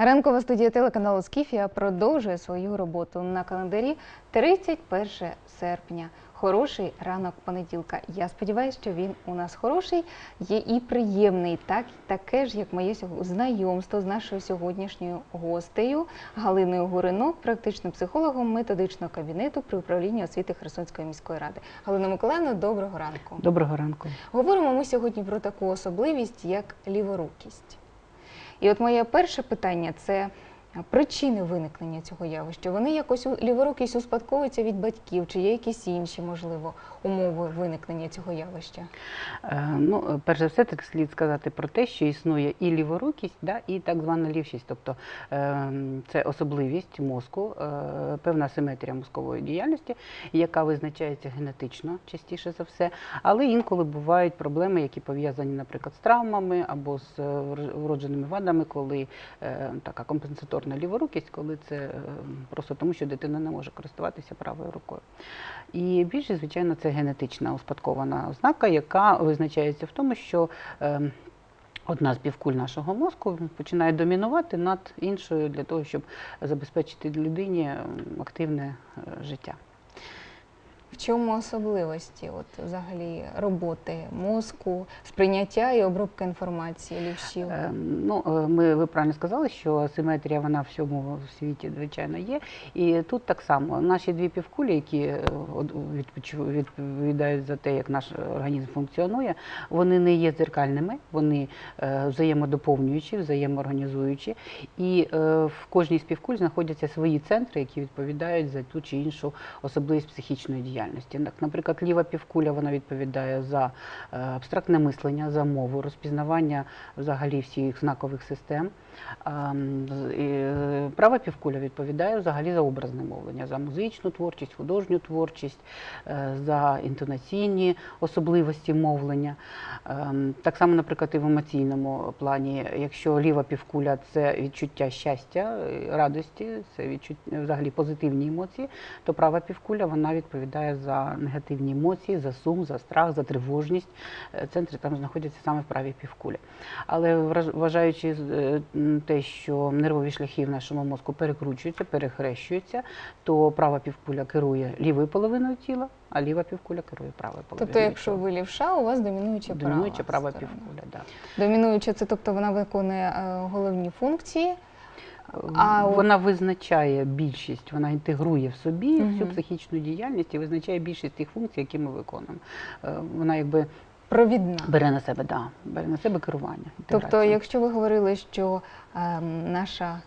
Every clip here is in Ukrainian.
Ранкова студія телеканалу Скіфія продовжує свою роботу на календарі 31 серпня. Хороший ранок понеділка. Я сподіваюся, що він у нас хороший, є і приємний, так таке ж, як моє знайомство з нашою сьогоднішньою гостею Галиною Гуринок, практичним психологом методичного кабінету при управлінні освіти Херсонської міської ради. Галина Миколаївна, доброго ранку. Доброго ранку. Говоримо ми сьогодні про таку особливість, як ліворукість. І от моє перше питання це причини виникнення цього явища. Вони якось ліворукість успадковуються від батьків, чи є якісь інші, можливо, умови виникнення цього явища? Е, Ну, е, перш за все, так слід сказати про те, що існує і ліворукість, да, і так звана лівшість. Тобто е, це особливість мозку, певна симетрія мозкової діяльності, яка визначається генетично, частіше за все. Але інколи бувають проблеми, які пов'язані, наприклад, з травмами або з вродженими вадами, коли така компенсаторна ліворукість, коли це е, просто тому, що дитина не може користуватися правою рукою. І більше, звичайно, це генетична успадкована ознака, яка визначається в тому, що е, одна з півкуль нашого мозку починає домінувати над іншою для того, щоб забезпечити людині активне е, життя. В чому особливості от, взагалі роботи мозку, сприйняття і обробка інформації лівшів? Е, Ну, е, ми ви правильно сказали, що асиметрія вона в всьому світі звичайно є. І тут так само наші дві півкулі, які е, відповідають за те, як наш організм функціонує, вони не є дзеркальними, вони е, взаємодоповнюючі, взаємоорганізуючі. І в кожній з півкуль знаходяться свої центри, які відповідають за ту чи іншу особливість психічної діяльності. Так, Наприклад, ліва півкуля вона відповідає за е, абстрактне мислення, за мову, розпізнавання взагалі всіх знакових систем. Е, Права півкуля відповідає взагалі за образне мовлення, за музичну творчість, художню творчість, е, за інтонаційні особливості мовлення. Ем, Так само, наприклад, і в емоційному плані, якщо ліва півкуля це відчуття щастя, е, радості, це відчуття взагалі позитивні емоції, то права півкуля вона відповідає за негативні емоції, за сум, за страх, за тривожність. Центри там знаходяться саме в правій півкулі. Але вважаючи те, що нервові шляхи в нашому мозку перекручуються, перехрещуються, то права півкуля керує лівою половиною тіла, а ліва півкуля керує правою половиною. Тобто, якщо ви лівша, у вас домінуюча права. домінуюча права півкуля, да. Домінуюча це, тобто вона виконує е, головні функції. А от- вона визначає більшість, вона інтегрує в собі всю психічну діяльність і визначає більшість тих функцій, які ми виконуємо. Е, Вона якби Провідна. бере на себе, да, бере на себе керування. Тобто, якщо ви говорили, що ем, наша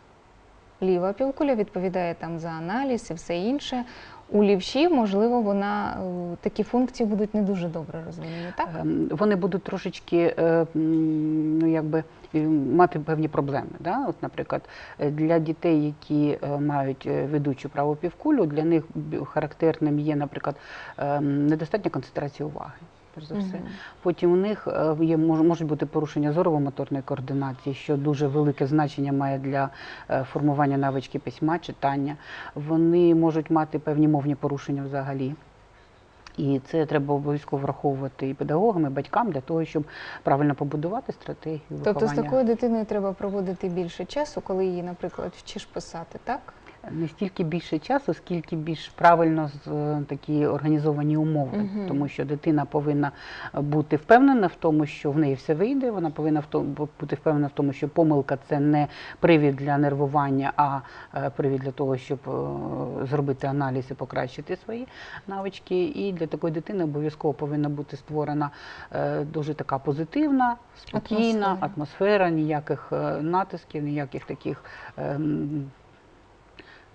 ліва півкуля відповідає там за аналіз і все інше, у лівші, можливо, вона е, такі функції будуть не дуже добре розвинені, так? Ем, вони будуть трошечки е, ну, якби, е, мати певні проблеми. Да? От, наприклад, е, для дітей, які е, мають е, ведучу праву півкулю, для них характерним є, наприклад, ем, недостатня концентрація уваги. Перш за все. Мгм. Потім у них е, є мож- можуть бути порушення зорово-моторної координації, що дуже велике значення має для е, формування навички письма, читання. Вони можуть мати певні мовні порушення взагалі. І це треба обов'язково враховувати і педагогам, і батькам для того, щоб правильно побудувати стратегію Тобто з такою дитиною треба проводити більше часу, коли її, наприклад, вчиш писати, так? Не стільки більше часу, скільки більш правильно з е, такі організовані умови, Мгм. тому що дитина повинна бути впевнена в тому, що в неї все вийде. Вона повинна в тому бути впевнена в тому, що помилка це не привід для нервування, а е, привід для того, щоб е, зробити аналіз і покращити свої навички. І для такої дитини обов'язково повинна бути створена дуже така позитивна, спокійна Атмосфера. атмосфера, ніяких натисків, ніяких таких.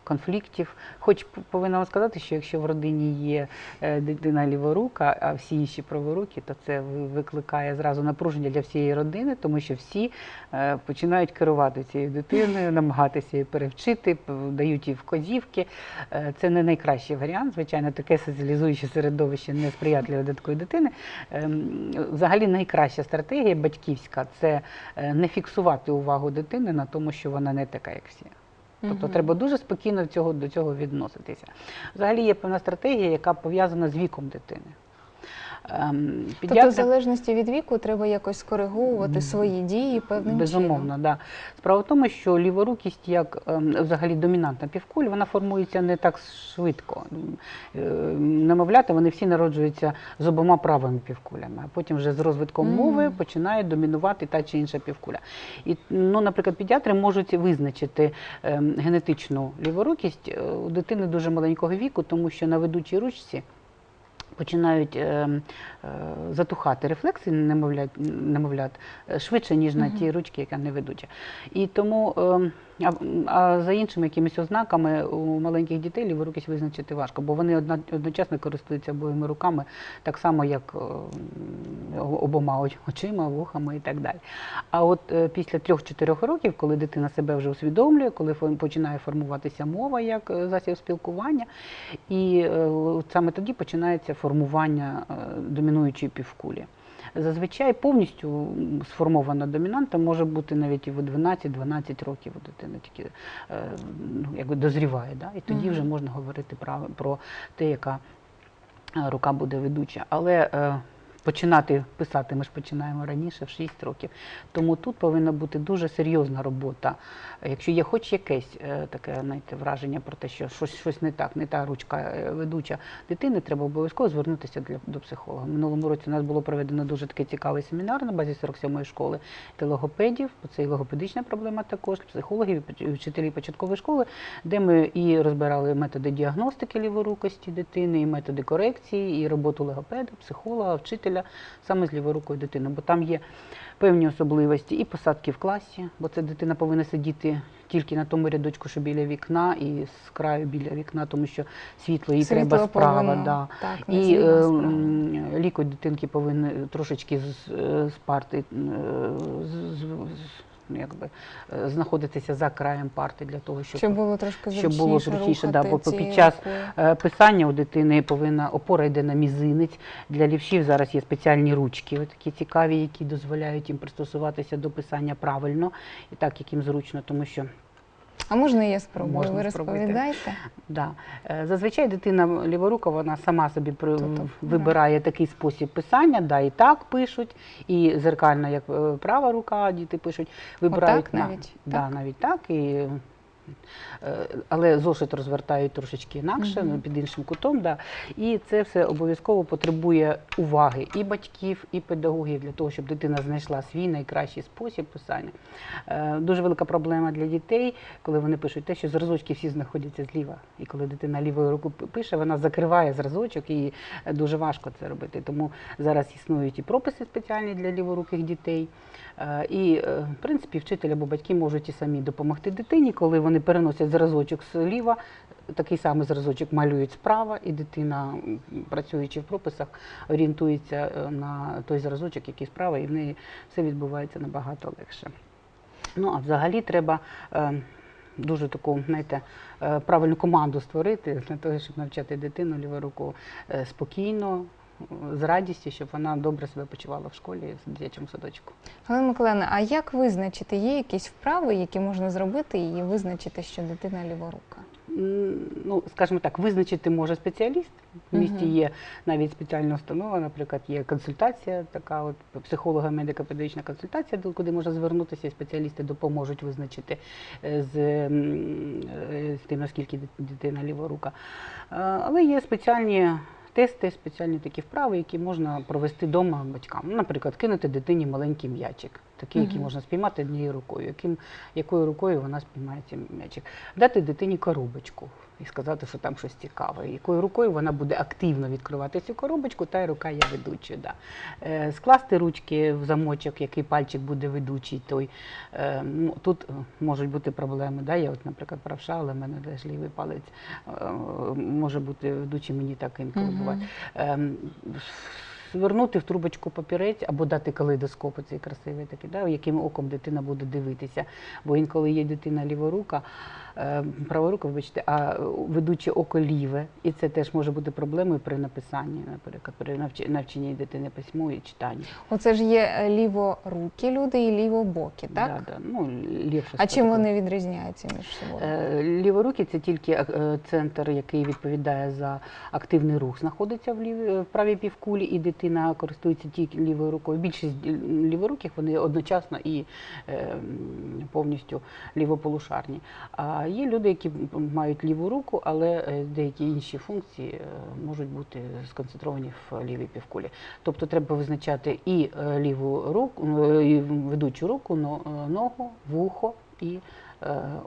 Конфліктів. Хоч повинна вам сказати, що якщо в родині є е, дитина ліворука, а всі інші праворукі, то це викликає зразу напруження для всієї родини, тому що всі е, починають керувати цією дитиною, намагатися її перевчити, дають їй вказівки. Е, Це не найкращий варіант. Звичайно, таке соціалізуюче середовище не сприятливе для такої дитини. Ем, Взагалі найкраща стратегія батьківська це не фіксувати увагу дитини на тому, що вона не така, як всі. Тобто треба дуже спокійно до цього відноситися. Взагалі є певна стратегія, яка пов'язана з віком дитини. Ем, Тобто, в залежності від віку, треба якось скориговувати свої дії певним Безумовно, чином. да. Справа в тому, що ліворукість, як ем, взагалі домінантна півкуль, вона формується не так швидко. Е, Немовлята, вони всі народжуються з обома правими півкулями, а потім вже з розвитком мови починає домінувати та чи інша півкуля. І, ну, наприклад, педіатри можуть визначити ем, генетичну ліворукість е, у дитини дуже маленького віку, тому що на ведучій ручці починають е, е, затухати рефлекси немовлят, немовлят е, швидше, ніж на ті ручки, яка не ведуча. І тому, е, а, а за іншими якимись ознаками у маленьких дітей ліворукість визначити важко, бо вони одночасно користуються обоїми руками, так само, як е, обома очима, вухами і так далі. А от е, після 3-4 років, коли дитина себе вже усвідомлює, коли починає формуватися мова як е, засіб спілкування, і саме тоді починається формування домінуючої півкулі. Зазвичай повністю сформована домінанта може бути навіть і в 12-12 років у дитини тільки е, ну, якби дозріває. Да? І тоді вже можна говорити про, про те, яка е, рука буде ведуча. Але е, починати писати ми ж починаємо раніше, в 6 років. Тому тут повинна бути дуже серйозна робота. Якщо є хоч якесь е, таке знаєте, враження про те, що щось, щось не так, не та ручка е, ведуча дитини, треба обов'язково звернутися для, до психолога. Минулому році у нас було проведено дуже такий цікавий семінар на базі 47-ї школи для логопедів, це і логопедична проблема також, психологів, і вчителів початкової школи, де ми і розбирали методи діагностики ліворукості дитини, і методи корекції, і роботу логопеда, психолога, вчителя саме з ліворукою дитини, Бо там є певні особливості і посадки в класі, бо це дитина повинна сидіти тільки на тому рядочку, що біля вікна, і з краю біля вікна, тому що світло їй Світло треба справа. повинно, Да. Так, І ліко е, справа. м, дитинки повинен трошечки з, е, з парти е, з, з- ну, якби, е, знаходитися за краєм парти для того, щоб, Щоб було трошки щоб було зручніше, да, бо під час рукою. Е, Писання у дитини повинна опора йде на мізинець. Для лівшів зараз є спеціальні ручки, такі цікаві, які дозволяють їм пристосуватися до писання правильно і так, як їм зручно, тому що А можна я спробую? Можна Ви спробуйте. розповідаєте? да, е, зазвичай дитина ліворука вона сама собі при- Тобто, вибирає такий спосіб писання, да, і так пишуть, і зеркально, як е, права рука, діти пишуть, вибирають Отак на- навіть? Да, Так? навіть так. І, але зошит розвертають трошечки інакше, Мгм. ну, під іншим кутом. Да. І це все обов'язково потребує уваги і батьків, і педагогів для того, щоб дитина знайшла свій найкращий спосіб писання. Е, Дуже велика проблема для дітей, коли вони пишуть те, що зразочки всі знаходяться зліва. І коли дитина лівою рукою пише, вона закриває зразочок, і е, дуже важко це робити. Тому зараз існують і прописи спеціальні для ліворуких дітей. Е, І, е, в принципі, вчитель або батьки можуть і самі допомогти дитині, коли вони переносять зразочок зліва, такий самий зразочок малюють справа, і дитина, працюючи в прописах, орієнтується е, на той зразочок, який справа, і в неї все відбувається набагато легше. Ну, а взагалі треба е, дуже таку, знаєте, е, правильну команду створити для того, щоб навчати дитину ліворуку е, спокійно, з радістю, щоб вона добре себе почувала в школі, в дитячому садочку. Галина Миколаївна, а як визначити? Є якісь вправи, які можна зробити і визначити, що дитина ліворука? Ну, скажімо так, визначити може спеціаліст. В місті є навіть спеціальна установа, наприклад, є консультація, така от психолога медико-педагогічна консультація, до- куди можна звернутися, і спеціалісти допоможуть визначити е, з, е, з тим, наскільки дитина ліворука. Але є спеціальні тести, спеціальні такі вправи, які можна провести вдома батькам. Наприклад, кинути дитині маленький м'ячик, такий, який можна спіймати однією рукою. Яким, якою рукою вона спіймає цей м'ячик? Дати дитині коробочку і сказати, що там щось цікаве. Якою рукою вона буде активно відкривати цю коробочку, та й рука є ведучою. Да. Е, скласти ручки в замочок, який пальчик буде ведучий, той е, ну, тут е, можуть бути проблеми. Да? Я, от, наприклад, правша, але в мене теж лівий палець е, може бути ведучий, мені так інколи буває. Ем, звернути в трубочку папірець або дати калейдоскоп, цей красивий такий, да, яким оком дитина буде дивитися. Бо інколи є дитина ліворука, е, праворука, вибачте, а ведуче око ліве. І це теж може бути проблемою при написанні, наприклад, при навчанні дитини письму і читанню. Оце ж є е, ліворукі люди і лівобокі, так? Да, да, ну, лівша А чим вони відрізняються між собою? Е, Ліворукі це тільки центр, який відповідає за активний рух, знаходиться в, лівій, в правій півкулі, і дитина користується тільки лівою рукою. Більшість ліворуких вони одночасно і е, повністю лівополушарні. А є люди, які мають ліву руку, але е, деякі інші функції е, можуть бути сконцентровані в лівій півкулі. Тобто треба визначати і е, ліву руку, е, і ведучу руку, ногу, вухо і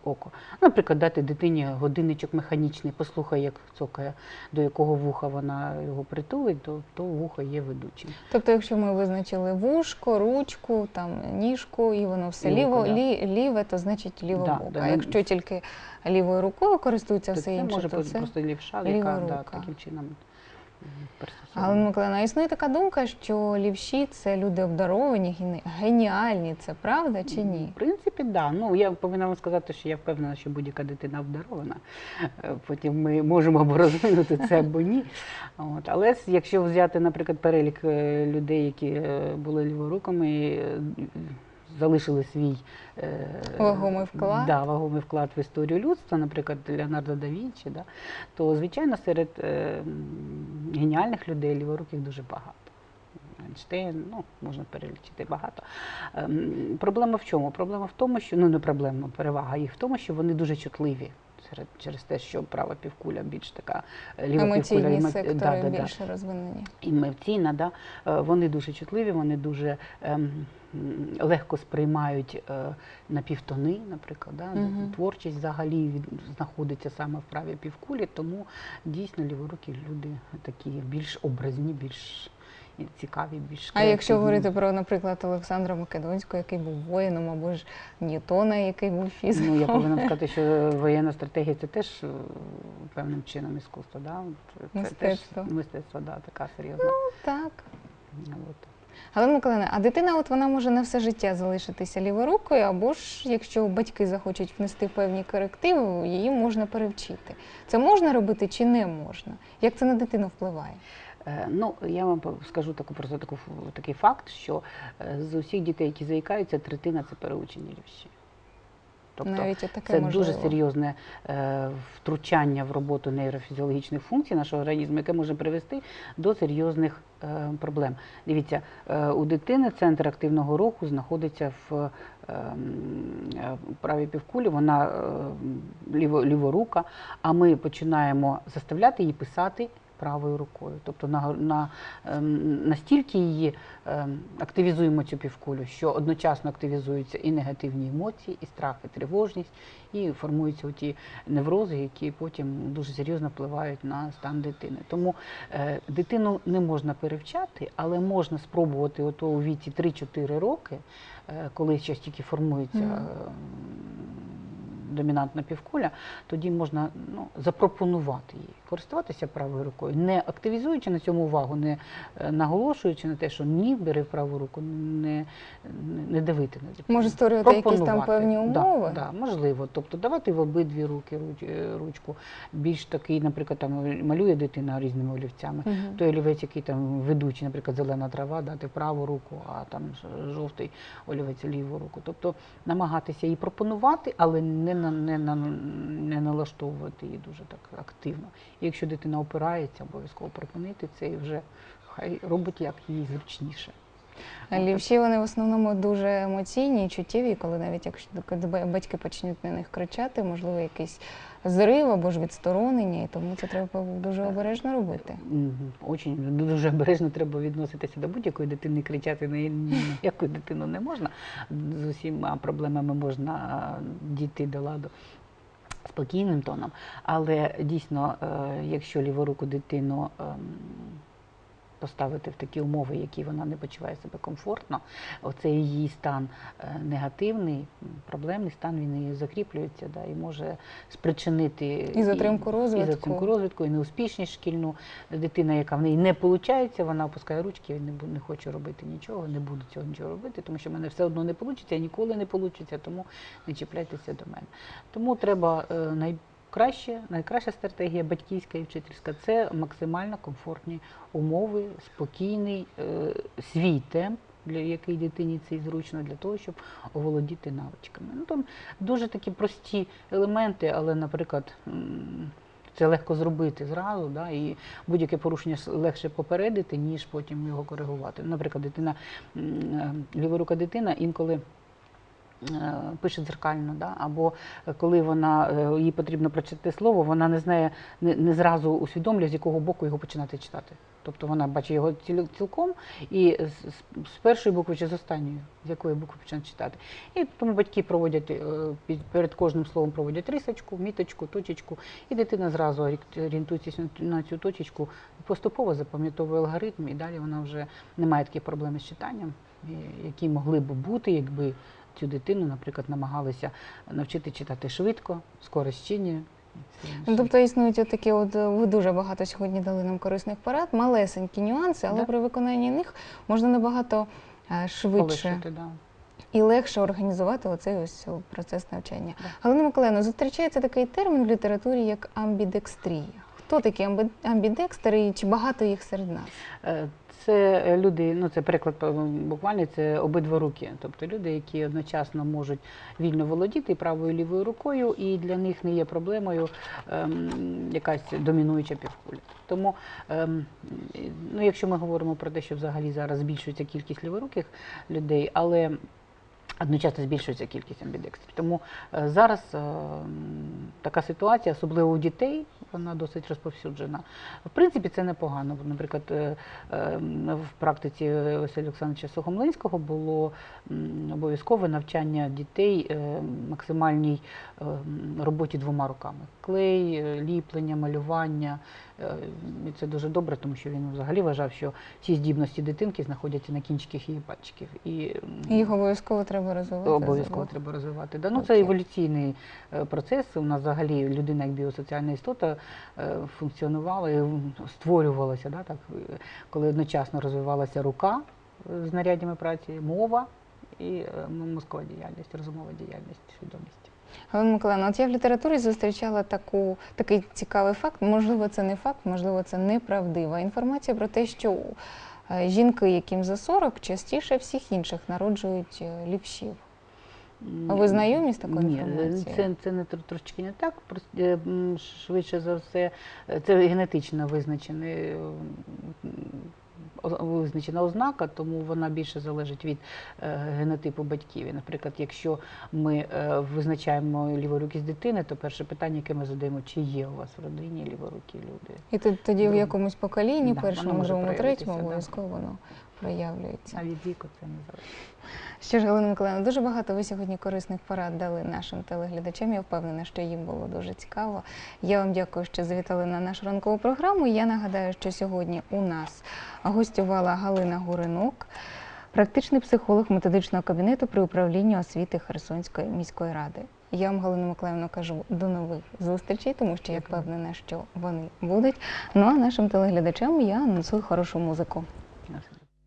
око. Наприклад, дати дитині годинничок механічний, послухай, як цокає, до якого вуха вона його притулить, то, то вухо є ведучим. Тобто, якщо ми визначили вушко, ручку, там ніжку, і воно все ліво, да. лі, ліве, то значить лівобоке. Да, да, а якщо тільки лівою рукою користується То все інше, може то бути це. просто лівша, ліва яка да, таким чином Але. Миколаївна, існує така думка, що лівші це люди обдаровані, гені- геніальні. Це правда чи ні? В принципі, да. Ну я повинна вам сказати, що я впевнена, що будь-яка дитина обдарована. Е, Потім ми можемо або розвинути це або ні. От. Але якщо взяти, наприклад, перелік е, людей, які е, були ліворуками, залишили свій е, Вагомий вклад. Да, вагомий вклад в історію людства, наприклад, Леонардо да Вінчі, да, то звичайно серед е, геніальних людей ліворуких дуже багато. Ейнштейн, ну, можна перелічити багато. Ем, Проблема в чому? Проблема в тому, що ну не проблема, перевага їх в тому, що вони дуже чутливі. Серед, через те, що права півкуля більш така е, ліва Емоційні півкуля емо- сектори да, да, да, більше розвинені. емоційна, да, е, вони дуже чутливі, вони дуже ем, легко сприймають е, напівтони, наприклад. Да? Мгм. Творчість взагалі від, знаходиться саме в правій півкулі, тому дійсно ліворукі люди такі більш образні, більш цікаві, більш А якщо говорити про, наприклад, Олександра Македонського, який був воїном, або ж Ньютона, який був фізиком. Ну, я повинна сказати, що воєнна стратегія це теж е, певним чином іскусство, да? Це Мистецтво. теж мистецтво, да, така серйозна. Ну, Так. От. Але Миколаївна, а дитина, от вона може на все життя залишитися ліворукою, або ж якщо батьки захочуть внести певні корективи, її можна перевчити. Це можна робити чи не можна? Як це на дитину впливає? Е, Ну, я вам скажу таку просто таку такий факт, що е, з усіх дітей, які заїкаються, третина це переучені лівші. Тобто Навіть отаке це можливо. дуже серйозне е, втручання в роботу нейрофізіологічних функцій нашого організму, яке може привести до серйозних е, проблем. Дивіться, е, у дитини центр активного руху знаходиться в е, е, правій півкулі, вона е, ліво, ліворука, а ми починаємо заставляти її писати правою рукою. Тобто на, на, ем, настільки її ем, активізуємо цю півкулю, що одночасно активізуються і негативні емоції, і страх, і тривожність, і формуються ті неврози, які потім дуже серйозно впливають на стан дитини. Тому е, дитину не можна перевчати, але можна спробувати ото у віці 3-4 роки, е, коли ще тільки формується. Мгм. ем, Домінантна півкуля, тоді можна ну, запропонувати їй користуватися правою рукою, не активізуючи на цьому увагу, не е, наголошуючи на те, що ні, бери праву руку, не, не, давити на дитину. Може створювати якісь там певні Да, умови? Да, можливо. Тобто давати в обидві руки е, ручку. Більш такий, наприклад, там малює дитина різними олівцями. Мгм. Той олівець, який там ведучий, наприклад, зелена трава, дати праву руку, а там жовтий олівець ліву руку. Тобто намагатися їй пропонувати, але не, не, на, не налаштовувати її дуже так активно. І якщо дитина опирається, обов'язково припинити це і вже хай робить як їй зручніше. Лівші вони в основному дуже емоційні і чуттєві, коли навіть якщо батьки почнуть на них кричати, можливо, якийсь зрив або ж відсторонення, і тому це треба дуже обережно робити. Очень дуже обережно треба відноситися до будь-якої дитини, кричати на яку дитину не можна. З усіма проблемами можна дійти до ладу спокійним тоном. Але дійсно, е, якщо ліворуку дитину ем, поставити в такі умови, які вона не почуває себе комфортно, оцей її стан е, негативний, проблемний стан, він і закріплюється, да, і може спричинити І затримку розвитку. і затримку розвитку, і неуспішність шкільну. Дитина, яка в неї не виходить, вона опускає ручки, і не, не хоче робити нічого, не буду цього нічого робити, тому що в мене все одно не вийде, ніколи не вийде, тому не чіпляйтеся до мене. Тому треба е, найкраще, найкраща стратегія батьківська і вчительська це максимально комфортні умови, спокійний е, свій темп. Для який дитині це і зручно для того, щоб оволодіти навичками. Ну там дуже такі прості елементи, але, наприклад, це легко зробити зразу, да, і будь-яке порушення легше попередити, ніж потім його коригувати. Наприклад, дитина, е, ліворука дитина інколи. Е, Пише дзеркально, да? або е, коли вона е, їй потрібно прочитати слово, вона не знає, не, не зразу усвідомлює, з якого боку його починати читати. Тобто вона бачить його ціл- цілком і з, з- першої букви чи з останньої, з якої букви починати читати. І тому батьки проводять під- перед кожним словом проводять рисочку, міточку, точечку, і дитина зразу орієнтується на цю точечку, поступово запам'ятовує алгоритм, і далі вона вже не має таких проблем з читанням, які могли б бути, якби цю дитину, наприклад, намагалися навчити читати швидко, скорочинні. Ну, Тобто існують от такі, от е, ви дуже багато сьогодні дали нам корисних порад, малесенькі нюанси, але Да. при виконанні них можна набагато е, швидше Полишити, да. і легше організувати оцей ось процес навчання. Да. Галина Миколаївна, зустрічається такий термін в літературі як амбідекстрія. Хто такі амбідекстери і чи багато їх серед нас? Це люди, ну це приклад е, буквально це обидва руки. Тобто люди, які одночасно можуть вільно володіти правою і лівою рукою, і для них не є проблемою ем, якась домінуюча півкуля. Тому, ем, ну, якщо ми говоримо про те, що взагалі зараз збільшується кількість ліворуких людей, але Одночасно збільшується кількість амбідекстрів. Тому е, зараз е, така ситуація, особливо у дітей, вона досить розповсюджена. В принципі, це непогано. Наприклад, е, в практиці Василя Олександровича Сухомлинського було обов'язкове навчання дітей максимальній роботі двома руками: клей, ліплення, малювання. І це дуже добре, тому що він взагалі вважав, що всі здібності дитинки знаходяться на кінчиках її пальчиків. І Їх обов'язково треба розвивати. Обов'язково треба розвивати. Да? Ну, це еволюційний е, процес. У нас взагалі людина як біосоціальна істота е, функціонувала і створювалася, да? так, е, коли одночасно розвивалася рука з знаряддями праці, мова і мозкова діяльність, розумова діяльність, свідомість. Галина Миколаївна, от я в літературі зустрічала таку, такий цікавий факт. Можливо, це не факт, можливо, це неправдива інформація про те, що жінки, яким за 40, частіше всіх інших народжують е, ліпшів. А ви знайомі з такою Ні, інформацією? це, це не трошки не так. Е, Швидше за все, е, це генетично визначений. Визначена ознака, тому вона більше залежить від е, генотипу батьків. І, наприклад, якщо ми е, визначаємо ліворукість дитини, то перше питання, яке ми задаємо, чи є у вас в родині ліворукі люди. І тоді в якомусь поколінні, Да, першому, другому, третьому, обов'язково воно проявлюється. А від віку це не залежить. Що ж, Галина Миколаївна, дуже багато ви сьогодні корисних порад дали нашим телеглядачам. Я впевнена, що їм було дуже цікаво. Я вам дякую, що завітали на нашу ранкову програму. Я нагадаю, що сьогодні у нас гостювала Галина Гуринок, практичний психолог методичного кабінету при управлінні освіти Херсонської міської ради. Я вам, Галина Миколаївна, кажу до нових зустрічей, тому що я впевнена, що вони будуть. Ну а нашим телеглядачам я анонсую хорошу музику.